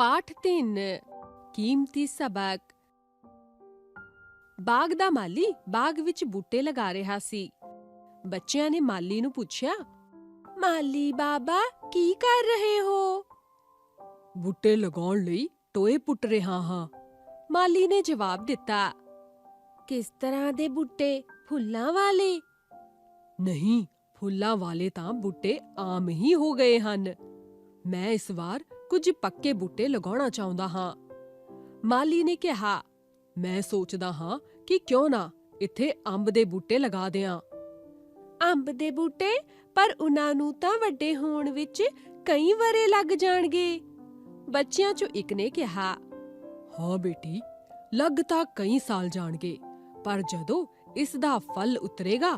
ਪਾਠ 3 ਕੀਮਤੀ ਸਬਕ। ਬਾਗ ਦਾ ਮਾਲੀ ਬਾਗ ਵਿੱਚ ਬੂਟੇ ਲਗਾ ਰਿਹਾ ਸੀ। ਬੱਚਿਆਂ ਨੇ ਮਾਲੀ ਨੂੰ ਪੁੱਛਿਆ, ਮਾਲੀ ਬਾਬਾ, ਕੀ ਕਰ ਰਹੇ ਹੋ? ਬੂਟੇ ਲਗਾਉਣ ਲਈ ਟੋਏ ਪੁੱਟ ਰਿਹਾ ਹਾਂ। ਮਾਲੀ ਨੇ ਜਵਾਬ ਦਿੱਤਾ, ਕਿਸ ਤਰ੍ਹਾਂ ਦੇ ਬੂਟੇ? ਫੁੱਲਾਂ ਵਾਲੇ? ਨਹੀਂ, ਫੁੱਲਾਂ ਵਾਲੇ ਤਾਂ ਬੂਟੇ ਆਮ ਹੀ ਹੋ ਗਏ ਹਨ। ਮੈਂ ਇਸ ਵਾਰ ਕੁਝ ਪੱਕੇ ਬੂਟੇ ਲਗਾਉਣਾ ਚਾਹੁੰਦਾ ਹਾਂ। ਮਾਲੀ ਨੇ ਕਿਹਾ ਮੈਂ ਸੋਚਦਾ ਹਾਂ ਕਿ ਕਿਉਂ ਨਾ ਇੱਥੇ ਅੰਬ ਦੇ ਬੂਟੇ ਲਗਾ ਦਿਆਂ। ਅੰਬ ਦੇ ਬੂਟੇ? ਪਰ ਉਹਨਾਂ ਨੂੰ ਤਾਂ ਵੱਡੇ ਹੋਣ ਵਿੱਚ ਕਈ ਵਰੇ ਲੱਗ ਜਾਣਗੇ। ਬੱਚਿਆਂ 'ਚੋਂ ਇੱਕ ਨੇ ਕਿਹਾ ਹਾਂ ਬੇਟੀ ਲੱਗ ਤਾਂ ਕਈ ਸਾਲ ਜਾਣਗੇ ਪਰ ਜਦੋਂ ਇਸ ਦਾ ਫਲ ਉਤਰੇਗਾ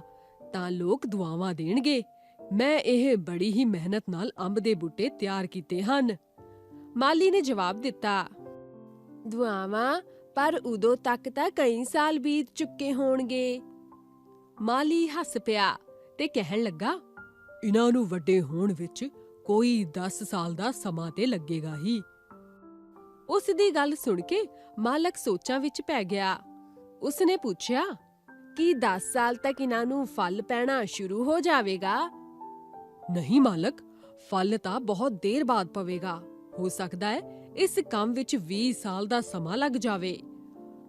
ਤਾਂ ਲੋਕ ਦੁਆਵਾਂ ਦੇਣਗੇ। ਮੈਂ ਇਹ ਬੜੀ ਹੀ ਮਿਹਨਤ ਨਾਲ ਅੰਬ ਦੇ ਬੂਟੇ ਤਿਆਰ ਕੀਤੇ ਹਨ। ਮਾਲੀ ਨੇ ਜਵਾਬ ਦਿੱਤਾ, ਦੁਆਵਾਂ ਪਰ ਉਦੋਂ ਤੱਕ ਤਾਂ ਕਈ ਸਾਲ ਬੀਤ ਚੁੱਕੇ ਹੋਣਗੇ। ਮਾਲੀ ਹੱਸ ਪਿਆ ਤੇ ਕਹਿਣ ਲੱਗਾ, ਇਹਨਾਂ ਨੂੰ ਵੱਡੇ ਹੋਣ ਵਿੱਚ ਕੋਈ 10 ਸਾਲ ਦਾ ਸਮਾਂ ਤੇ ਲੱਗੇਗਾ ਹੀ। ਉਸ ਦੀ ਗੱਲ ਸੁਣ ਕੇ ਮਾਲਕ ਸੋਚਾਂ ਵਿੱਚ ਪੈ ਗਿਆ। ਉਸਨੇ ਪੁੱਛਿਆ, ਕਿ 10 ਸਾਲ ਤੱਕ ਇਹਨਾਂ ਨੂੰ ਫਲ ਪੈਣਾ ਸ਼ੁਰੂ ਹੋ ਜਾਵੇਗਾ? ਨਹੀਂ ਮਾਲਕ, ਫਲ ਤਾਂ ਬਹੁਤ ਦੇਰ ਬਾਅਦ ਪਵੇਗਾ। ਹੋ ਸਕਦਾ ਹੈ ਇਸ ਕੰਮ ਵਿੱਚ 20 ਸਾਲ ਦਾ ਸਮਾਂ ਲੱਗ ਜਾਵੇ।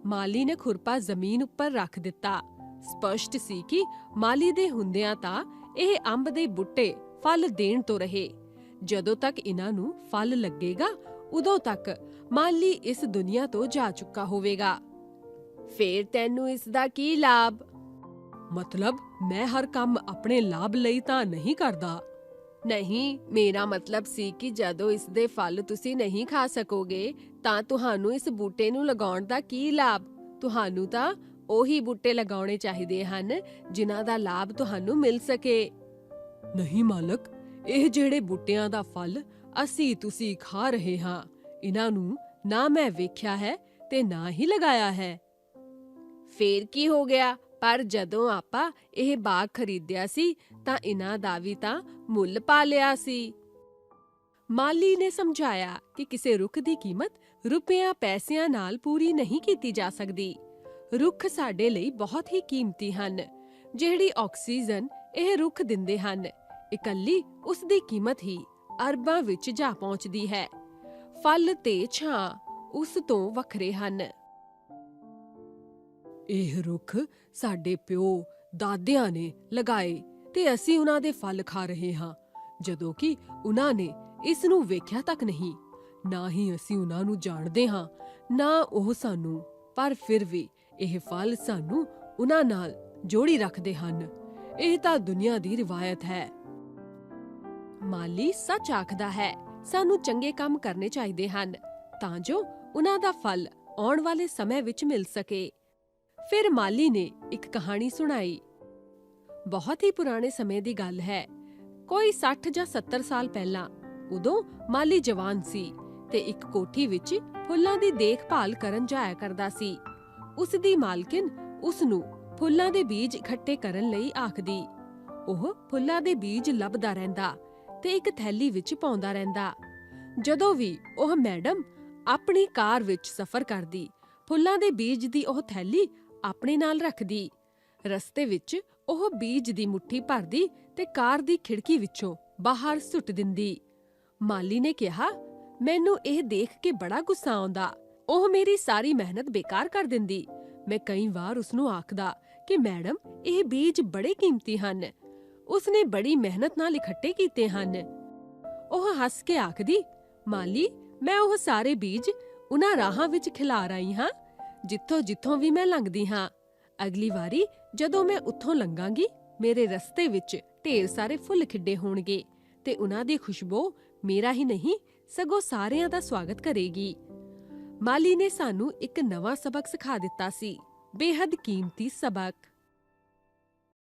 ਮਾਲੀ ਨੇ ਖੁਰਪਾ ਜ਼ਮੀਨ ਉੱਪਰ ਰੱਖ ਦਿੱਤਾ। ਸਪਸ਼ਟ ਸੀ ਕਿ ਮਾਲੀ ਦੇ ਹੁੰਦਿਆਂ ਤਾਂ ਇਹ ਅੰਬ ਦੇ ਬੁੱਟੇ ਫਲ ਦੇਣ ਤੋਂ ਰਹੇ। ਜਦੋਂ ਤੱਕ ਇਹਨਾਂ ਨੂੰ ਫਲ ਲੱਗੇਗਾ, ਉਦੋਂ ਤੱਕ ਮਾਲੀ ਇਸ ਦੁਨੀਆ ਤੋਂ ਜਾ ਚੁੱਕਾ ਹੋਵੇਗਾ। ਫੇਰ ਤੈਨੂੰ ਇਸ ਦਾ ਕੀ ਲਾਭ? ਮਤਲਬ ਮੈਂ ਹਰ ਕੰਮ ਆਪਣੇ ਲਾਭ ਲਈ ਤਾਂ ਨਹੀਂ ਕਰਦਾ। ਨਹੀਂ, ਮੇਰਾ ਮਤਲਬ ਸੀ ਕਿ ਜਦੋਂ ਇਸ ਦੇ ਫਲ ਤੁਸੀਂ ਨਹੀਂ ਖਾ ਸਕੋਗੇ, ਤਾਂ ਤੁਹਾਨੂੰ ਇਸ ਬੂਟੇ ਨੂੰ ਲਗਾਉਣ ਦਾ ਕੀ ਲਾਭ? ਤੁਹਾਨੂੰ ਤਾਂ ਉਹੀ ਬੂਟੇ ਲਗਾਉਣੇ ਚਾਹੀਦੇ ਹਨ, ਜਿਨ੍ਹਾਂ ਦਾ ਲਾਭ ਤੁਹਾਨੂੰ ਮਿਲ ਸਕੇ। ਨਹੀਂ ਮਾਲਕ, ਇਹ ਜਿਹੜੇ ਬੂਟਿਆਂ ਦਾ ਫਲ ਅਸੀਂ ਤੁਸੀਂ ਖਾ ਰਹੇ ਹਾਂ, ਇਹਨਾਂ ਨੂੰ ਨਾ ਮੈਂ ਵੇਖਿਆ ਹੈ ਤੇ ਨਾ ਹੀ ਲਗਾਇਆ ਹੈ। ਫੇਰ ਕੀ ਹੋ ਗਿਆ? ਪਰ ਜਦੋਂ ਆਪਾਂ ਇਹ ਬਾਗ ਖਰੀਦਿਆ ਸੀ, ਤਾਂ ਇਹਨਾਂ ਦਾ ਵੀ ਤਾਂ ਮੁੱਲ ਪਾ ਲਿਆ ਸੀ। ਮਾਲੀ ਨੇ ਸਮਝਾਇਆ ਕਿ ਕਿਸੇ ਰੁੱਖ ਦੀ ਕੀਮਤ ਰੁਪਿਆਂ ਪੈਸਿਆਂ ਨਾਲ ਪੂਰੀ ਨਹੀਂ ਕੀਤੀ ਜਾ ਸਕਦੀ। ਰੁੱਖ ਸਾਡੇ ਲਈ ਬਹੁਤ ਹੀ ਕੀਮਤੀ ਹਨ, ਜਿਹੜੀ ਆਕਸੀਜਨ ਇਹ ਰੁੱਖ ਦਿੰਦੇ ਹਨ। ਇਕੱਲੀ ਉਸ ਦੀ ਕੀਮਤ ਹੀ ਅਰਬਾਂ ਵਿੱਚ ਜਾ ਪਹੁੰਚਦੀ ਹੈ। ਫਲ ਤੇ ਛਾਂ ਉਸ ਤੋਂ ਵੱਖਰੇ ਹਨ। ਇਹ ਰੁੱਖ ਸਾਡੇ ਪਿਓ, ਦਾਦਿਆਂ ਨੇ ਲਗਾਏ ਤੇ ਅਸੀਂ ਉਹਨਾਂ ਦੇ ਫਲ ਖਾ ਰਹੇ ਹਾਂ, ਜਦੋਂ ਕਿ ਉਹਨਾਂ ਨੇ ਇਸ ਨੂੰ ਵੇਖਿਆ ਤੱਕ ਨਹੀਂ। ਨਾ ਹੀ ਅਸੀਂ ਉਹਨਾਂ ਨੂੰ ਜਾਣਦੇ ਹਾਂ, ਨਾ ਉਹ ਸਾਨੂੰ, ਪਰ ਫਿਰ ਵੀ ਇਹ ਫਲ ਸਾਨੂੰ ਉਹਨਾਂ ਨਾਲ ਜੋੜੀ ਰੱਖਦੇ ਹਨ। ਇਹ ਤਾਂ ਦੁਨੀਆ ਦੀ ਰਿਵਾਇਤ ਹੈ। ਮਾਲੀ ਸੱਚ ਆਖਦਾ ਹੈ, ਸਾਨੂੰ ਚੰਗੇ ਕੰਮ ਕਰਨੇ ਚਾਹੀਦੇ ਹਨ, ਤਾਂ ਜੋ ਉਹਨਾਂ ਦਾ ਫਲ ਆਉਣ ਵਾਲੇ ਸਮੇਂ ਵਿੱਚ ਮਿਲ ਸਕੇ। ਫਿਰ ਮਾਲੀ ਨੇ ਇੱਕ ਕਹਾਣੀ ਸੁਣਾਈ। ਬਹੁਤ ਹੀ ਪੁਰਾਣੇ ਸਮੇਂ ਦੀ ਗੱਲ ਹੈ। ਕੋਈ 60 ਜਾਂ 70 ਸਾਲ ਪਹਿਲਾਂ ਉਦੋਂ ਮਾਲੀ ਜਵਾਨ ਸੀ ਤੇ ਇੱਕ ਕੋਠੀ ਵਿੱਚ ਫੁੱਲਾਂ ਦੀ ਦੇਖਭਾਲ ਕਰਨ ਜਾਇਆ ਕਰਦਾ ਸੀ। ਉਸ ਦੀ ਮਾਲਕਿਨ ਉਸ ਨੂੰ ਫੁੱਲਾਂ ਦੇ ਬੀਜ ਇਕੱਠੇ ਕਰਨ ਲਈ ਆਖਦੀ। ਉਹ ਫੁੱਲਾਂ ਦੇ ਬੀਜ ਲੱਭਦਾ ਰਹਿੰਦਾ ਤੇ ਇੱਕ ਥੈਲੀ ਵਿੱਚ ਪਾਉਂਦਾ ਰਹਿੰਦਾ। ਜਦੋਂ ਵੀ ਉਹ ਮੈਡਮ ਆਪਣੀ ਕਾਰ ਵਿੱਚ ਸਫ਼ਰ ਕਰਦੀ, ਫੁੱਲਾਂ ਦੇ ਬੀਜ ਦੀ ਉਹ ਥੈਲੀ ਆਪਣੇ ਨਾਲ ਰੱਖਦੀ। ਰਸਤੇ ਵਿੱਚ ਉਹ ਬੀਜ ਦੀ ਮੁੱਠੀ ਭਰਦੀ ਤੇ ਕਾਰ ਦੀ ਖਿੜਕੀ ਵਿੱਚੋਂ ਬਾਹਰ ਸੁੱਟ ਦਿੰਦੀ। ਮਾਲੀ ਨੇ ਕਿਹਾ, ਮੈਨੂੰ ਇਹ ਦੇਖ ਕੇ ਬੜਾ ਗੁੱਸਾ ਆਉਂਦਾ। ਉਹ ਮੇਰੀ ਸਾਰੀ ਮਿਹਨਤ ਬੇਕਾਰ ਕਰ ਦਿੰਦੀ। ਮੈਂ ਕਈ ਵਾਰ ਉਸ ਨੂੰ ਆਖਦਾ ਕਿ, ਮੈਡਮ, ਇਹ ਬੀਜ ਬੜੇ ਕੀਮਤੀ ਹਨ। ਉਸ ਨੇ ਬੜੀ ਮਿਹਨਤ ਨਾਲ ਇਕੱਠੇ ਕੀਤੇ ਹਨ। ਉਹ ਹੱਸ ਕੇ ਆਖਦੀ, ਮਾਲੀ, ਮੈਂ ਉਹ ਸਾਰੇ ਬੀਜ ਉਹਨਾਂ ਰਾਹਾਂ ਵਿੱਚ ਖਿਲਾਰ ਆਈ ਹਾਂ। ਜਿੱਥੋਂ ਜਿੱਥੋਂ ਵੀ ਮੈਂ ਲੰਘਦੀ ਹਾਂ। ਅਗਲੀ ਵਾਰੀ ਜਦੋਂ ਮੈਂ ਉੱਥੋਂ ਲੰਘਾਂਗੀ, ਮੇਰੇ ਰਸਤੇ ਵਿੱਚ ਢੇਰ ਸਾਰੇ ਫੁੱਲ ਖਿੱਡੇ ਹੋਣਗੇ ਤੇ ਉਹਨਾਂ ਦੀ ਖੁਸ਼ਬੂ ਮੇਰਾ ਹੀ ਨਹੀਂ, ਸਗੋਂ ਸਾਰਿਆਂ ਦਾ ਸਵਾਗਤ ਕਰੇਗੀ। ਮਾਲੀ ਨੇ ਸਾਨੂੰ ਇੱਕ ਨਵਾਂ ਸਬਕ ਸਿਖਾ ਦਿੱਤਾ ਸੀ। ਬੇਹੱਦ ਕੀਮਤੀ ਸਬਕ।